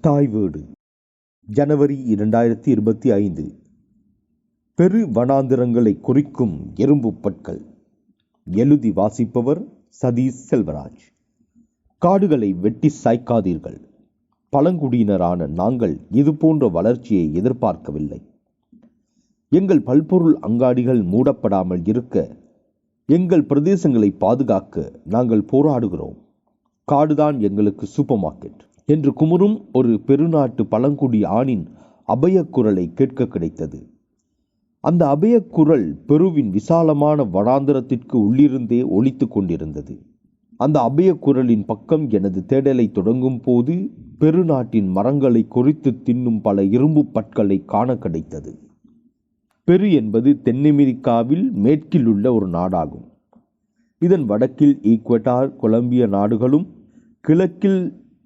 தாய் வீடு ஜனவரி இரண்டாயிரத்தி இருபத்தி ஐந்து. பெரு வனாந்திரங்களை குறிக்கும் எறும்பு பற்கள். எழுதி வாசிப்பவர் சதீஷ் செல்வராஜ். காடுகளை வெட்டி சாய்க்காதீர்கள். பழங்குடியினரான நாங்கள் இது போன்ற வளர்ச்சியை எதிர்பார்க்கவில்லை. எங்கள் பல்பொருள் அங்காடிகள் மூடப்படாமல் இருக்க எங்கள் பிரதேசங்களை பாதுகாக்க நாங்கள் போராடுகிறோம். காடுதான் எங்களுக்கு சூப்பர் மார்க்கெட். என்று குமுறும் ஒரு பெருநாட்டு பழங்குடி ஆணின் அபயக்குரலை கேட்க கிடைத்தது. அந்த அபயக்குரல் பெருவின் விசாலமான வனாந்திரத்திற்கு உள்ளிருந்தே ஒழித்து கொண்டிருந்தது. அந்த அபயக்குரலின் பக்கம் எனது தேடலை தொடங்கும் போது பெருநாட்டின் மரங்களை கொறித்து தின்னும் பல இரும்பு பற்களை காண கிடைத்தது. பெரு என்பது தென்னமெரிக்காவில் மேற்கில் உள்ள ஒரு நாடாகும். இதன் வடக்கில் ஈக்வட்டார் கொலம்பிய நாடுகளும் கிழக்கில்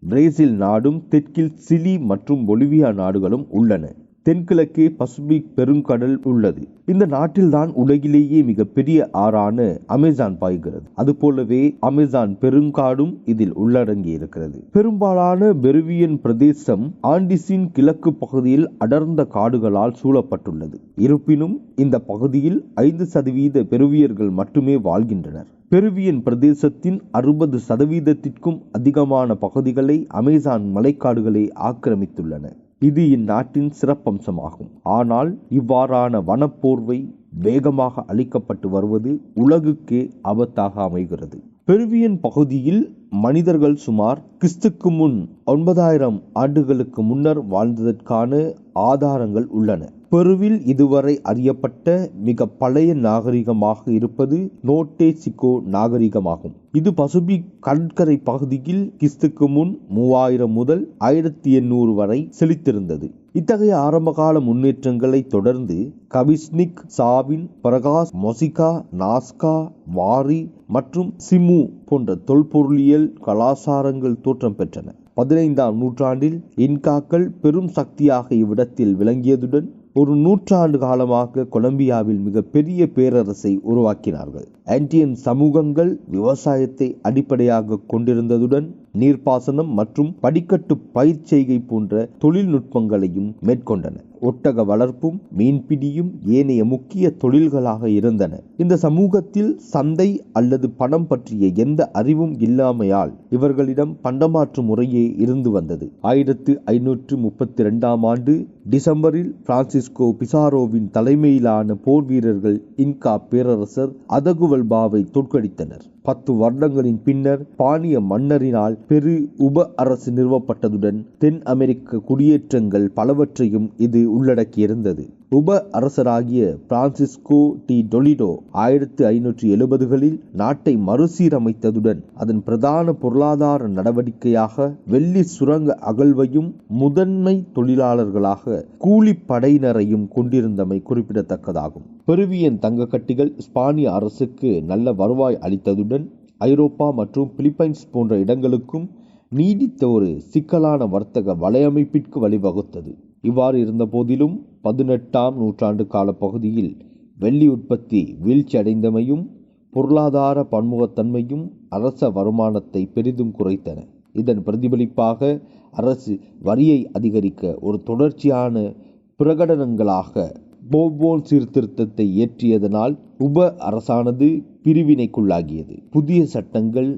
பிரேசில் நாடும் தெற்கில் சிலி மற்றும் பொலிவியா நாடுகளும் உள்ளன. தென்கிழக்கே பசிபிக் பெருங்கடல் உள்ளது. இந்த நாட்டில்தான் உலகிலேயே மிகப்பெரிய ஆறான அமேசான் பாய்கிறது. அதுபோலவே அமேசான் பெருங்காடும் இதில் உள்ளடங்கி இருக்கிறது பெரும்பாலான பெருவியன் பிரதேசம் ஆண்டிஸின் கிழக்கு பகுதியில் அடர்ந்த காடுகளால் சூழப்பட்டுள்ளது. இருப்பினும் இந்த பகுதியில் ஐந்து சதவீத பெருவியர்கள் மட்டுமே வாழ்கின்றனர். பெருவியன் பிரதேசத்தின் அறுபது சதவீதத்திற்கும் அதிகமான பகுதிகளை அமேசான் மலைக்காடுகளை ஆக்கிரமித்துள்ளன. இது இந்நாட்டின் சிறப்பம்சமாகும். ஆனால் இவ்வாறான வனப்போர்வை வேகமாக அளிக்கப்பட்டு வருவது உலகுக்கே ஆபத்தாக அமைகிறது. பெருவியன் பகுதியில் மனிதர்கள் சுமார் கிறிஸ்துக்கு முன் ஒன்பதாயிரம் ஆண்டுகளுக்கு முன்னர் வாழ்ந்ததற்கான ஆதாரங்கள் உள்ளன. பெருவில் இதுவரை அறியப்பட்ட மிக பழைய நாகரிகமாக இருப்பது நோட்டே சிக்கோ நாகரிகமாகும். இது பசுபிக் கடற்கரை பகுதியில் கிறிஸ்துக்கு முன் மூவாயிரம் முதல் ஆயிரத்தி எண்ணூறு வரை செழித்திருந்தது. இத்தகைய ஆரம்பகால முன்னேற்றங்களை தொடர்ந்து கபிஸ்னிக் சாவின் பிரகாஷ் மொசிகா நாஸ்கா வாரி மற்றும் சிமு போன்ற தொல்பொருளியல் கலாசாரங்கள் தோற்றம் பெற்றன. பதினைந்தாம் நூற்றாண்டில் இன்காக்கள் பெரும் சக்தியாக இவ்விடத்தில் விளங்கியதுடன் ஒரு நூற்றாண்டு காலமாக கொலம்பியாவில் மிகப்பெரிய பேரரசை உருவாக்கினார்கள். ஆன்டியன் சமூகங்கள் விவசாயத்தை அடிப்படையாக கொண்டிருந்ததுடன் நீர்ப்பாசனம் மற்றும் படிக்கட்டு பயிர் செய்கை போன்ற தொழில்நுட்பங்களையும் மேற்கொண்டன. ஒட்டக வளர்ப்பும் மீன்பிடியும் ஏனைய முக்கிய தொழில்களாக இருந்தன. இந்த சமூகத்தில் சந்தை அல்லது பணம் பற்றிய எந்த அறிவும் இல்லாமையால் இவர்களிடம் பண்டமாற்று முறையே இருந்து வந்தது. ஆயிரத்து ஐநூற்று முப்பத்தி இரண்டாம் ஆண்டு டிசம்பரில் பிரான்சிஸ்கோ பிசாரோவின் தலைமையிலான போர் வீரர்கள் இன்கா பேரரசர் அதகுவல்பாவை தோற்கடித்தனர். பத்து வருடங்களின் பின்னர் பாணிய மன்னரினால் பெரு உப அரசு நிறுவப்பட்டதுடன் தென் அமெரிக்க குடியேற்றங்கள் பலவற்றையும் இது உள்ளடக்கியிருந்தது. உப அரசராகிய பிரான்சிஸ்கோ டி டொலிடோ ஆயிரத்தி ஐநூற்றி எழுபதுகளில் நாட்டை மறுசீரமைத்ததுடன் அதன் பிரதான பொருளாதார நடவடிக்கையாக வெள்ளி சுரங்க அகழ்வையும் முதன்மை தொழிலாளர்களாக கூலிப்படையினரையும் கொண்டிருந்தமை குறிப்பிடத்தக்கதாகும். பெருவியன் தங்க கட்டிகள் ஸ்பானிய அரசுக்கு நல்ல வருவாய் அளித்ததுடன் ஐரோப்பா மற்றும் பிலிப்பைன்ஸ் போன்ற இடங்களுக்கும் நீடித்த ஒரு சிக்கலான வர்த்தக வலையமைப்பிற்கு வழிவகுத்தது. இவ்வாறு இருந்தபோதிலும் பதினெட்டாம் நூற்றாண்டு காலப்பகுதியில் வெள்ளி உற்பத்தி வீழ்ச்சியடைந்தமையும் பொருளாதார பன்முகத்தன்மையும் அரச வருமானத்தை பெரிதும் குறைத்தன. இதன் பிரதிபலிப்பாக அரசு வரியை அதிகரிக்க ஒரு தொடர்ச்சியான பிரகடனங்களாக போபோன் சீர்திருத்தத்தை இயற்றியதனால் உப அரசானது பிரிவினைக்குள்ளாகியது. புதிய சட்டங்கள்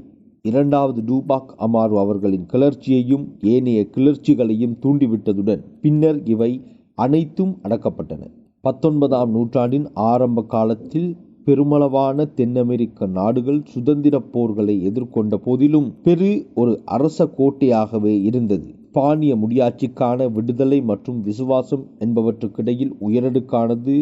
இரண்டாவது டூபாக் அமாரு அவர்களின் கிளர்ச்சியையும் ஏனைய கிளர்ச்சிகளையும் தூண்டிவிட்டதுடன் பின்னர் இவை அனைத்தும் அடக்கப்பட்டன. பத்தொன்பதாம் நூற்றாண்டின் ஆரம்ப காலத்தில் பெருமளவான தென் அமெரிக்க நாடுகள் சுதந்திர போர்களை எதிர்கொண்ட போதிலும் பெரு ஒரு அரச கோட்டையாகவே இருந்தது. ஸ்பானிய முடியாட்சிக்கான விடுதலை மற்றும் விசுவாசம் என்பவற்றுக்கிடையில் உயரடுக்கானது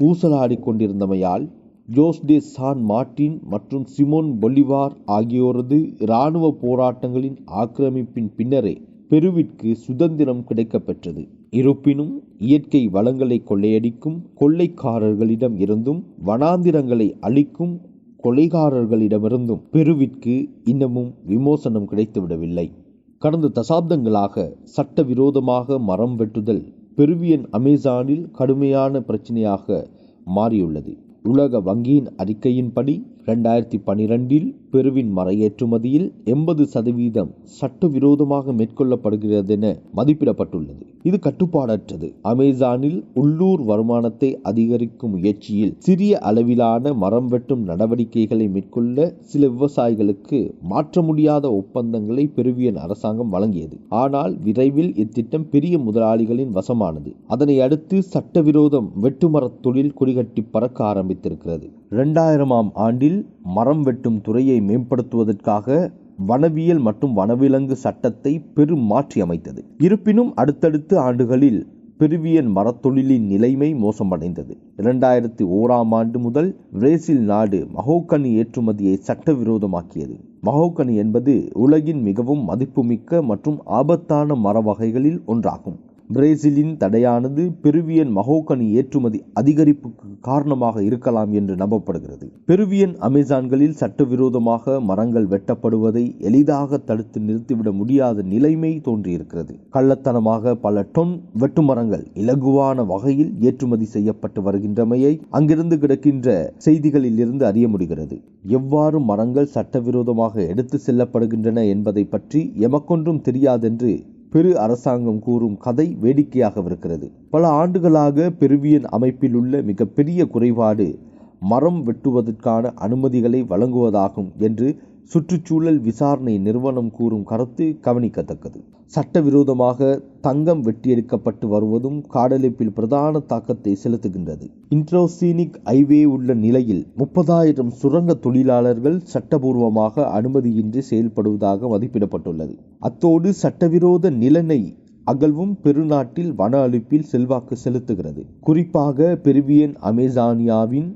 ஊசலாடி கொண்டிருந்தமையால் ஜோஸ் டே சான் மார்டின் மற்றும் சிமோன் பொலிவார் ஆகியோரது இராணுவ போராட்டங்களின் ஆக்கிரமிப்பின் பின்னரே பெருவிற்கு சுதந்திரம் கிடைக்கப்பெற்றது. இருப்பினும் இயற்கை வளங்களை கொள்ளையடிக்கும் கொள்ளைக்காரர்களிடம் இருந்தும் வனாந்திரங்களை அழிக்கும் கொலைகாரர்களிடமிருந்தும் பெருவிற்கு இன்னமும் விமோசனம் கிடைத்துவிடவில்லை. கடந்த தசாப்தங்களாக சட்டவிரோதமாக மரம் வெட்டுதல் பெருவியன் அமேசானில் கடுமையான பிரச்சனையாக மாறியுள்ளது. உலக வங்கியின் அறிக்கையின்படி இரண்டாயிரத்தி பனிரெண்டில் பெருவின் மர ஏற்றுமதியில் எண்பது சதவீதம் சட்டவிரோதமாக மேற்கொள்ளப்படுகிறதென மதிப்பிடப்பட்டுள்ளது. இது கட்டுப்பாடற்றது. அமேசானில் உள்ளூர் வருமானத்தை அதிகரிக்கும் முயற்சியில் சிறிய அளவிலான மரம் வெட்டும் நடவடிக்கைகளை மேற்கொள்ள சில விவசாயிகளுக்கு மாற்ற முடியாத ஒப்பந்தங்களை பெருவியன் அரசாங்கம் வழங்கியது. ஆனால் விரைவில் இத்திட்டம் பெரிய முதலாளிகளின் வசமானது. அதனை அடுத்து சட்டவிரோதம் வெட்டுமரத் தொழில் கொடிகட்டி பறக்க ஆரம்பித்திருக்கிறது. இரண்டாயிரமாம் ஆண்டில் மரம் வெட்டும் துறையை மேம்படுத்துவதற்காக வனவியல் மற்றும் வனவிலங்கு சட்டத்தை பெரும் மாற்றி அமைத்தது. இருப்பினும் அடுத்தடுத்த ஆண்டுகளில் பெருவியன் மரத்தொழிலின் நிலைமை மோசமடைந்தது. இரண்டாயிரத்தி ஓராம் ஆண்டு முதல் பிரேசில் நாடு மகோக்கனி ஏற்றுமதியை சட்டவிரோதமாக்கியது. மகோக்கனி என்பது உலகின் மிகவும் மதிப்புமிக்க மற்றும் ஆபத்தான மர வகைகளில் ஒன்றாகும். பிரேசிலின் தடையானது பெருவியன் மகோகனி ஏற்றுமதி அதிகரிப்புக்கு காரணமாக இருக்கலாம் என்று நம்பப்படுகிறது. பெருவியன் அமேசான்களில் சட்டவிரோதமாக மரங்கள் வெட்டப்படுவதை எளிதாக தடுத்து நிறுத்திவிட முடியாத நிலைமை தோன்றியிருக்கிறது. கள்ளத்தனமாக பல டொன் வெட்டுமரங்கள் இலகுவான வகையில் ஏற்றுமதி செய்யப்பட்டு வருகின்றமையை அங்கிருந்து கிடக்கின்ற செய்திகளில் இருந்து அறிய முடிகிறது. எவ்வாறு மரங்கள் சட்டவிரோதமாக எடுத்து செல்லப்படுகின்றன என்பதை பற்றி எமக்கொன்றும் தெரியாதென்று பெரு அரசாங்கம் கூறும் கதை வேடிக்கையாகவிருக்கிறது. பல ஆண்டுகளாக பெருவியன் அமைப்பில் உள்ள மிகப்பெரிய குறைபாடு மரம் வெட்டுவதற்கான அனுமதிகளை வழங்குவதாகும் என்று சுற்றுச்சூழல் விசாரணை நிறுவனம் கூறும் கருத்து கவனிக்கத்தக்கது. சட்டவிரோதமாக தங்கம் வெட்டியெடுக்கப்பட்டு வருவதும் காடழிப்பில் பிரதான தாக்கத்தை செலுத்துகின்றது. இன்ட்ரோசீனிக் ஐவே உள்ள நிலையில் முப்பதாயிரம் சுரங்க தொழிலாளர்கள் சட்டபூர்வமாக அனுமதியின்றி செயல்படுவதாக மதிப்பிடப்பட்டுள்ளது. அத்தோடு சட்டவிரோத நிலனை அகழ்வும் பெருநாட்டில் வன அழிப்பில் செல்வாக்கு செலுத்துகிறது. குறிப்பாக பெருவியன் அமேசானியாவின்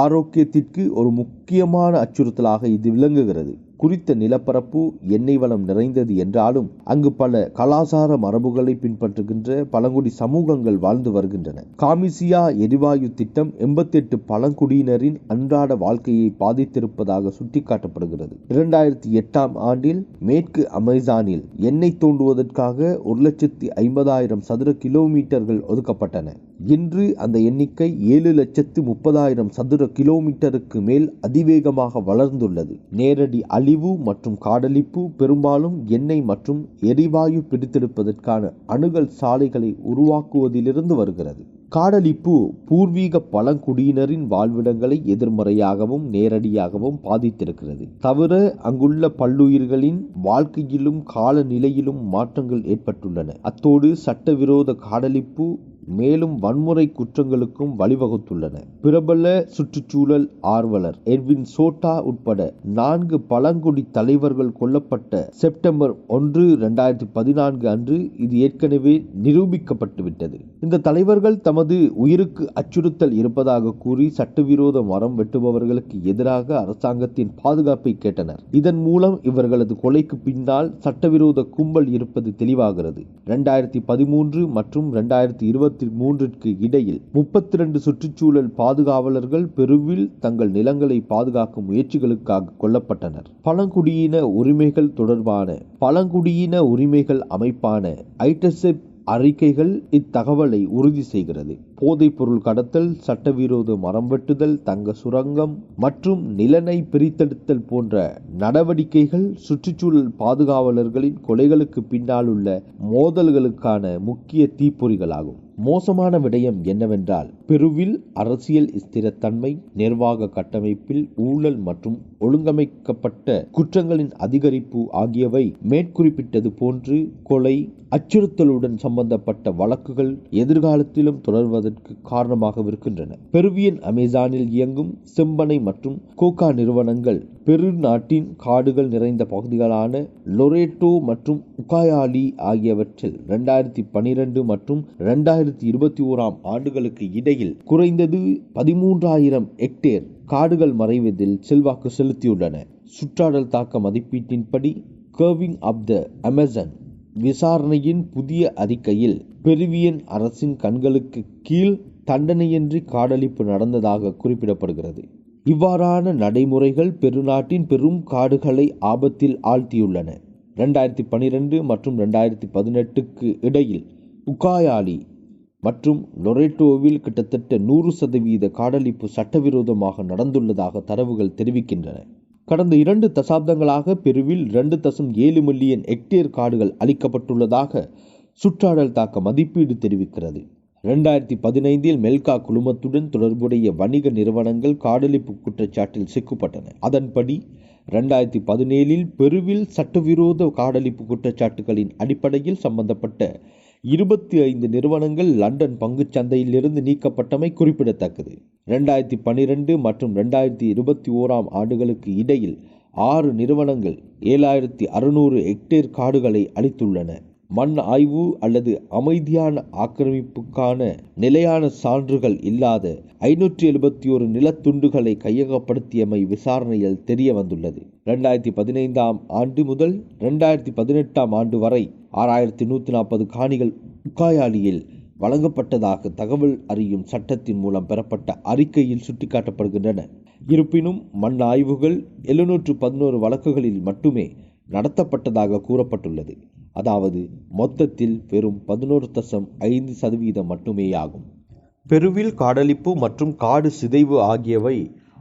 ஆரோக்கியத்திற்கு ஒரு முக்கியமான அச்சுறுத்தலாக இது விளங்குகிறது. குறித்த நிலப்பரப்பு எண்ணெய் வளம் நிறைந்தது என்றாலும் அங்கு பல கலாசார மரபுகளை பின்பற்றுகின்ற பழங்குடி சமூகங்கள் வாழ்ந்து வருகின்றன. காமிசியா எரிவாயு திட்டம் எண்பத்தி எட்டு பழங்குடியினரின் அன்றாட வாழ்க்கையை பாதித்திருப்பதாக சுட்டிக்காட்டப்படுகிறது. இரண்டாயிரத்தி எட்டாம் ஆண்டில் மேற்கு அமேசானில் எண்ணெய் தோண்டுவதற்காக ஒரு லட்சத்தி ஐம்பதாயிரம் சதுர கிலோமீட்டர்கள் ஒதுக்கப்பட்டன. இன்று அந்த எண்ணிக்கை ஏழு லட்சத்து முப்பதாயிரம் சதுர கிலோமீட்டருக்கு மேல் அதிவேகமாக வளர்ந்துள்ளது. நேரடி அழிவு மற்றும் காடழிப்பு பெரும்பாலும் எண்ணெய் மற்றும் எரிவாயு பிடித்தெடுப்பதற்கான அணுகல் சாலைகளை உருவாக்குவதிலிருந்து வருகிறது. காடழிப்பு பூர்வீக பழங்குடியினரின் வாழ்விடங்களை எதிர்மறையாகவும் நேரடியாகவும் பாதித்திருக்கிறது. தவிர அங்குள்ள பல்லுயிர்களின் வாழ்க்கையிலும் காலநிலையிலும் மாற்றங்கள் ஏற்பட்டுள்ளன. அத்தோடு சட்டவிரோத காடழிப்பு மேலும் வன்முறை குற்றங்களுக்கும் வழிவகுத்துள்ளன. பிரபல சுற்றுச்சூழல் ஆர்வலர் எர்வின் சோட்டா உட்பட நான்கு பழங்குடி தலைவர்கள் கொல்லப்பட்ட செப்டம்பர் ஒன்று இரண்டாயிரத்தி பதினான்கு அன்று இது ஏற்கனவே நிரூபிக்கப்பட்டுவிட்டது. இந்த தலைவர்கள் தமது உயிருக்கு அச்சுறுத்தல் இருப்பதாக கூறி சட்டவிரோத மரம் வெட்டுபவர்களுக்கு எதிராக அரசாங்கத்தின் பாதுகாப்பை கேட்டனர். இதன் மூலம் இவர்களது கொலைக்கு பின்னால் சட்டவிரோத கும்பல் இருப்பது தெளிவாகிறது. இரண்டாயிரத்தி பதிமூன்று மற்றும் இரண்டாயிரத்தி இருபத்தி மூன்றிற்கு இடையில் முப்பத்தி இரண்டு சுற்றுச்சூழல் பாதுகாவலர்கள் பெருவில் தங்கள் நிலங்களை பாதுகாக்கும் முயற்சிகளுக்காக கொல்லப்பட்டனர். பழங்குடியின உரிமைகள் தொடர்பான பழங்குடியின உரிமைகள் அமைப்பான ஐடசெப் அறிக்கைகள் இத்தகவலை உறுதி செய்கிறது. போதைப் பொருள் கடத்தல் சட்டவிரோத மரம் வெட்டுதல் தங்க சுரங்கம் மற்றும் நிலனை பிரித்தெடுத்தல் போன்ற நடவடிக்கைகள் சுற்றுச்சூழல் பாதுகாவலர்களின் கொலைகளுக்கு பின்னால் உள்ள மோதல்களுக்கான முக்கிய தீப்பொறிகளாகும். மோசமான விடயம் என்னவென்றால் பெருவில் அரசியல் ஸ்திரத்தன்மை நிர்வாக கட்டமைப்பில் ஊழல் மற்றும் ஒழுங்கமைக்கப்பட்ட குற்றங்களின் அதிகரிப்பு ஆகியவை மேற்குறிப்பிட்டது போன்று கொலை அச்சுறுத்தலுடன் சம்பந்தப்பட்ட வழக்குகள் எதிர்காலத்திலும் தொடர்வதற்கு காரணமாக இருக்கின்றன பெருவியன் அமேசானில் இயங்கும் செம்பனை மற்றும் கோகா நிறுவனங்கள் பெரு நாட்டின் காடுகள் நிறைந்த பகுதிகளான லொரேட்டோ மற்றும் உகாயாலி ஆகியவற்றில் ரெண்டாயிரத்தி பனிரெண்டு மற்றும் ரெண்டாயிரத்தி இருபத்தி ஓராம் ஆண்டுகளுக்கு இடையில் குறைந்தது பதிமூன்றாயிரம் ஹெக்டேர் காடுகள் மறைவதில் செல்வாக்கு செலுத்தியுள்ளன. சுற்றாடல் தாக்க மதிப்பீட்டின்படி கர்விங் ஆஃப் த அமேசான் விசாரணையின் புதிய அறிக்கையில் பெருவியன் அரசின் கண்களுக்கு கீழ் தண்டனையின்றி காடழிப்பு நடந்ததாக குறிப்பிடப்படுகிறது. இவ்வாறான நடைமுறைகள் பெருநாட்டின் பெரும் காடுகளை ஆபத்தில் ஆழ்த்தியுள்ளன. ரெண்டாயிரத்தி பனிரெண்டு மற்றும் ரெண்டாயிரத்தி பதினெட்டுக்கு இடையில் உகாயாலி மற்றும் லொரேட்டோவில் கிட்டத்தட்ட நூறு சதவீத காடழிப்பு சட்டவிரோதமாக நடந்துள்ளதாக தரவுகள் தெரிவிக்கின்றன. கடந்த இரண்டு தசாப்தங்களாக பெருவில் இரண்டு தசம் ஏழு மில்லியன் ஹெக்டேர் காடுகள் அளிக்கப்பட்டுள்ளதாக சுற்றாடல் தாக்க மதிப்பீடு தெரிவிக்கிறது. இரண்டாயிரத்தி பதினைந்தில் மெல்கா குழுமத்துடன் தொடர்புடைய வணிக நிறுவனங்கள் காடழிப்பு குற்றச்சாட்டில் சிக்கப்பட்டன. அதன்படி இரண்டாயிரத்தி பதினேழில் பெருவில் சட்டவிரோத காடழிப்பு குற்றச்சாட்டுகளின் அடிப்படையில் சம்பந்தப்பட்ட இருபத்தி ஐந்து நிறுவனங்கள் லண்டன் பங்கு சந்தையிலிருந்து நீக்கப்பட்டமை குறிப்பிடத்தக்கது. ரெண்டாயிரத்தி பன்னிரெண்டு மற்றும் ரெண்டாயிரத்தி இருபத்தி ஓராம் ஆண்டுகளுக்கு இடையில் ஆறு நிறுவனங்கள் ஏழாயிரத்தி அறுநூறு ஹெக்டேர் காடுகளை அளித்துள்ளன மண் ஆய்வு அல்லது அமைதியான ஆக்கிரமிப்புக்கான நிலையான சான்றுகள் இல்லாத ஐநூற்றி எழுபத்தி ஒரு நிலத்துண்டுகளை கையகப்படுத்தியமை விசாரணையில் தெரிய வந்துள்ளது இரண்டாயிரத்தி பதினைந்தாம் ஆண்டு முதல் இரண்டாயிரத்தி பதினெட்டாம் ஆண்டு வரை ஆறாயிரத்தி நூற்றி நாற்பது காணிகள் உக்காயாளியில் வழங்கப்பட்டதாக தகவல் அறியும் சட்டத்தின் மூலம் பெறப்பட்ட அறிக்கையில் சுட்டிக்காட்டப்படுகின்றன. இருப்பினும் மண் ஆய்வுகள் எழுநூற்று பதினோரு வழக்குகளில் மட்டுமே நடத்தப்பட்டதாக கூறப்பட்டுள்ளது. அதாவது மொத்தத்தில் வெறும் பதினோரு தசம் ஐந்து சதவீதம் மட்டுமேயாகும் பெருவில் காடழிப்பு மற்றும் காடு சிதைவு ஆகியவை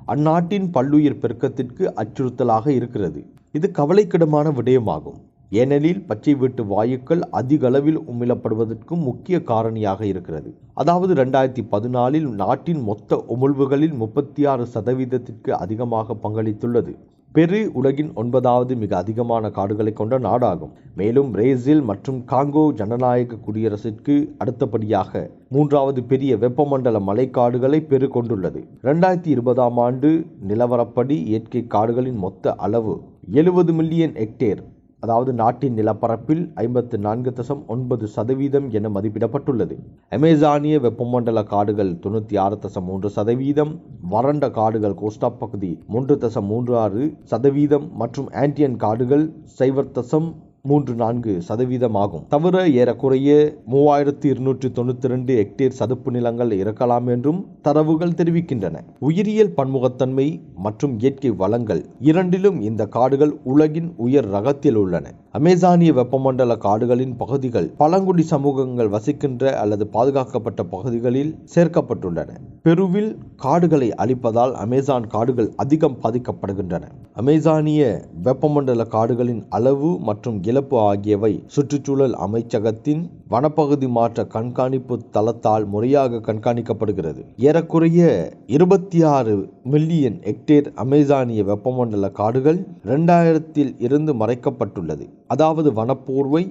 அந்நாட்டின் பல்லுயிர் பெருக்கத்திற்கு அச்சுறுத்தலாக இருக்கிறது. இது கவலைக்கிடமான விடயமாகும். ஏனெனில் பச்சை வீட்டு வாயுக்கள் அதிக அளவில் உமிழப்படுவதற்கும் முக்கிய காரணியாக இருக்கிறது. அதாவது ரெண்டாயிரத்தி பதினாலில் நாட்டின் மொத்த உமிழ்வுகளில் முப்பத்தி ஆறு சதவீதத்திற்கு அதிகமாக பங்களித்துள்ளது. பெரு உலகின் ஒன்பதாவது மிக அதிகமான காடுகளை கொண்ட நாடாகும். மேலும் பிரேசில் மற்றும் காங்கோ ஜனநாயக குடியரசிற்கு அடுத்தபடியாக மூன்றாவது பெரிய வெப்பமண்டல மலைக்காடுகளை பெரு கொண்டுள்ளது. இரண்டாயிரத்தி இருபதாம் ஆண்டு நிலவரப்படி இயற்கை காடுகளின் மொத்த அளவு எழுபது மில்லியன் ஹெக்டேர். அதாவது நாட்டின் நிலப்பரப்பில் ஐம்பத்து நான்கு தசம் ஒன்பது சதவீதம் என மதிப்பிடப்பட்டுள்ளது. அமேசானிய வெப்பமண்டல காடுகள் தொண்ணூற்றி ஆறு தசம் மூன்று சதவீதம் வறண்ட காடுகள் கோஸ்டா பகுதி மூன்று தசம் மூன்று ஆறு சதவீதம் மற்றும் ஆன்டியன் காடுகள் சைவர் தசம் மூன்று நான்கு சதவீதம் ஆகும் தவிர ஏறக்குறைய மூவாயிரத்தி இருநூற்றி தொண்ணூத்தி ரெண்டு ஹெக்டேர் சதுப்பு நிலங்கள் இருக்கலாம் என்றும் தரவுகள் தெரிவிக்கின்றன. உயிரியல் பன்முகத்தன்மை மற்றும் இயற்கை வளங்கள் இரண்டிலும் இந்த காடுகள் உலகின் உயர் ரகத்தில் உள்ளன. அமேசானிய வெப்பமண்டல காடுகளின் பகுதிகள் பழங்குடி சமூகங்கள் வசிக்கின்ற அல்லது பாதுகாக்கப்பட்ட பகுதிகளில் சேர்க்கப்பட்டுள்ளன. பெருவில் காடுகளை அழிப்பதால் அமேசான் காடுகள் அதிகம் பாதிக்கப்படுகின்றன. அமேசானிய வெப்பமண்டல காடுகளின் அளவு மற்றும் இழப்பு ஆகியவை சுற்றுச்சூழல் அமைச்சகத்தின் வனப்பகுதி மாற்ற கண்காணிப்பு தளத்தால் முறையாக கண்காணிக்கப்படுகிறது. ஏறக்குறைய இருபத்தி ஆறு மில்லியன் ஹெக்டேர் அமேசானிய வெப்பமண்டல காடுகள் இரண்டாயிரத்தில் இருந்து மறைக்கப்பட்டுள்ளது. அதாவது வனப்போர்வை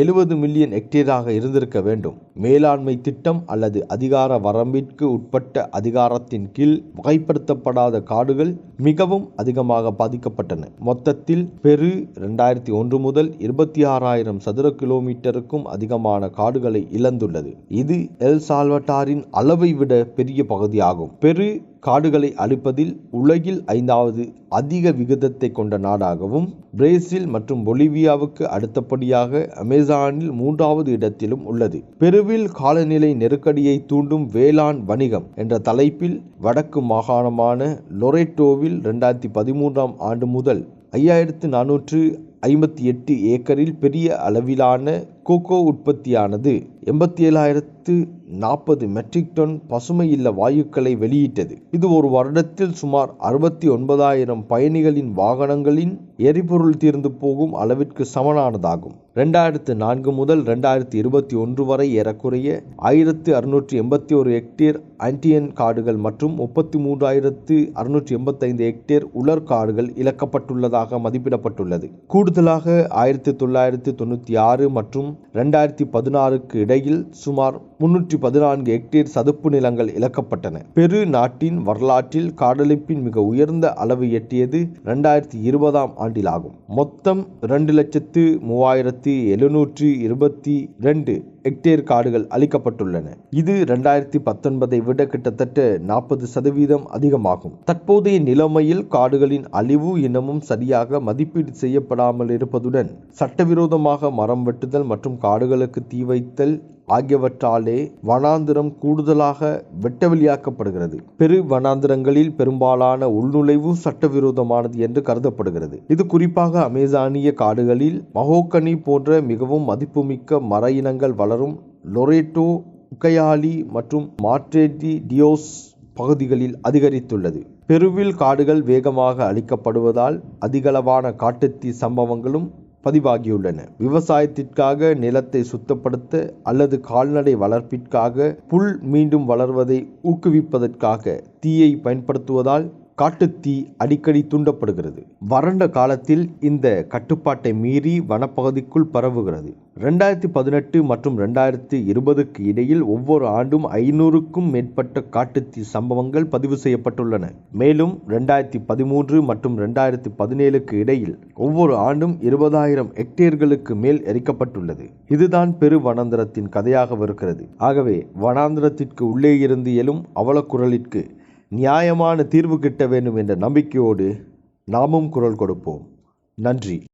எழுபது மில்லியன் ஹெக்டேராக இருந்திருக்க வேண்டும். மேலாண்மை திட்டம் அல்லது அதிகார வரம்பிற்கு உட்பட்ட அதிகாரத்தின் கீழ் வகைப்படுத்தப்படாத காடுகள் மிகவும் அதிகமாக பாதிக்கப்பட்டன. மொத்தத்தில் பெரு இரண்டாயிரத்தி ஒன்று முதல் இருபத்தி ஆறாயிரம் சதுர கிலோமீட்டருக்கும் அதிகமான காடுகளை இழந்துள்ளது. இது எல் சால்வட்டாரின் அளவை விட பெரிய பகுதியாகும். பெரு காடுகளை அழிப்பதில் உலகில் ஐந்தாவது அதிக விகிதத்தை கொண்ட நாடாகவும் பிரேசில் மற்றும் பொலிவியாவுக்கு அடுத்தபடியாக அமேசானில் மூன்றாவது இடத்திலும் உள்ளது. பெருவில் காலநிலை நெருக்கடியை தூண்டும் வேளாண் வணிகம் என்ற தலைப்பில் வடக்கு மாகாணமான லொரேட்டோவில் இரண்டாயிரத்தி பதிமூன்றாம் ஆண்டு முதல் ஐயாயிரத்து நானூற்று ஐம்பத்தி எட்டு ஏக்கரில் பெரிய அளவிலான கோகோ உற்பத்தியானது எண்பத்தி ஏழாயிரத்து நாற்பது மெட்ரிக் டன் பசுமை இல்ல வாயுக்களை வெளியிட்டது. இது ஒரு வருடத்தில் சுமார் அறுபத்தி ஒன்பதாயிரம் பயணிகளின் வாகனங்களின் எரிபொருள் தீர்ந்து போகும் அளவிற்கு சமனானதாகும். ரெண்டாயிரத்து நான்கு முதல் ரெண்டாயிரத்தி இருபத்தி ஒன்று வரை ஏறக்குறைய ஆயிரத்து அறுநூற்றி எண்பத்தி ஒரு ஹெக்டேர் ஆன்டியன் காடுகள் மற்றும் முப்பத்தி மூன்றாயிரத்து அறுநூற்றி எண்பத்தைந்து ஹெக்டேர் உலர் காடுகள் இழக்கப்பட்டுள்ளதாக மதிப்பிடப்பட்டுள்ளது. கூடுதலாக ஆயிரத்தி தொள்ளாயிரத்து தொண்ணூற்றி ஆறு மற்றும் ரெண்டாயிரத்தி பதினாறுக்கு இடையில் சுமார் முன்னூற்றி பதினான்கு ஹெக்டேர் சதுப்பு நிலங்கள் இழக்கப்பட்டன. பெரு நாட்டின் வரலாற்றில் காடழிப்பின் மிக உயர்ந்த அளவு எட்டியது இரண்டாயிரத்தி இருபதாம் ஆண்டிலாகும். மொத்தம் இரண்டு லட்சத்து மூவாயிரத்தி எழுநூற்றி இருபத்தி ரெண்டு ஹெக்டேர் காடுகள் அளிக்கப்பட்டுள்ளன இது இரண்டாயிரத்தி பத்தொன்பதை விட கிட்டத்தட்ட நாற்பது சதவீதம் அதிகமாகும். தற்போதைய நிலைமையில் காடுகளின் அழிவு இன்னமும் சரியாக மதிப்பீடு செய்யப்படாமல் இருப்பதுடன் சட்டவிரோதமாக மரம் வெட்டுதல் மற்றும் காடுகளுக்கு தீ வைத்தல் ஆகியவற்றாலே வனாந்திரம் கூடுதலாக வெட்டவெளியாக்கப்படுகிறது. பெரு வனாந்திரங்களில் பெரும்பாலான உள்நுழைவு சட்டவிரோதமானது என்று கருதப்படுகிறது. இது குறிப்பாக அமேசானிய காடுகளில் மகோக்கனி போன்ற மிகவும் மதிப்புமிக்க மர இனங்கள் வளரும் லொரேட்டோ உக்கையாலி மற்றும் மாட்ரேட்டி டியோஸ் பகுதிகளில் அதிகரித்துள்ளது. பெருவில் காடுகள் வேகமாக அழிக்கப்படுவதால் அதிகளவான காட்டுத்தீ சம்பவங்களும் பதிவாகியுள்ளன. விவசாயத்திற்காக நிலத்தை சுத்தப்படுத்த அல்லது கால்நடை வளர்ப்பிற்காக புல் மீண்டும் வளர்வதை ஊக்குவிப்பதற்காக தீயை பயன்படுத்துவதால் காட்டுத்தீ அடிக்கடி தூண்டப்படுகிறது. வறண்ட காலத்தில் இந்த கட்டுப்பாட்டை மீறி வனப்பகுதிக்குள் பரவுகிறது. ரெண்டாயிரத்தி பதினெட்டு மற்றும் ரெண்டாயிரத்தி இருபதுக்கு இடையில் ஒவ்வொரு ஆண்டும் ஐநூறுக்கும் மேற்பட்ட காட்டுத்தீ சம்பவங்கள் பதிவு செய்யப்பட்டுள்ளன. மேலும் ரெண்டாயிரத்தி பதிமூன்று மற்றும் ரெண்டாயிரத்தி பதினேழுக்கு இடையில் ஒவ்வொரு ஆண்டும் இருபதாயிரம் ஹெக்டேர்களுக்கு மேல் எரிக்கப்பட்டுள்ளது. இதுதான் பெரு வனாந்திரத்தின் கதையாகவிருக்கிறது ஆகவே வனாந்திரத்திற்கு உள்ளே இருந்து எழும் அவலக்குரலிற்கு நியாயமான தீர்வு கிட்ட வேண்டும் என்ற நம்பிக்கையோடு நாமும் குரல் கொடுப்போம். நன்றி.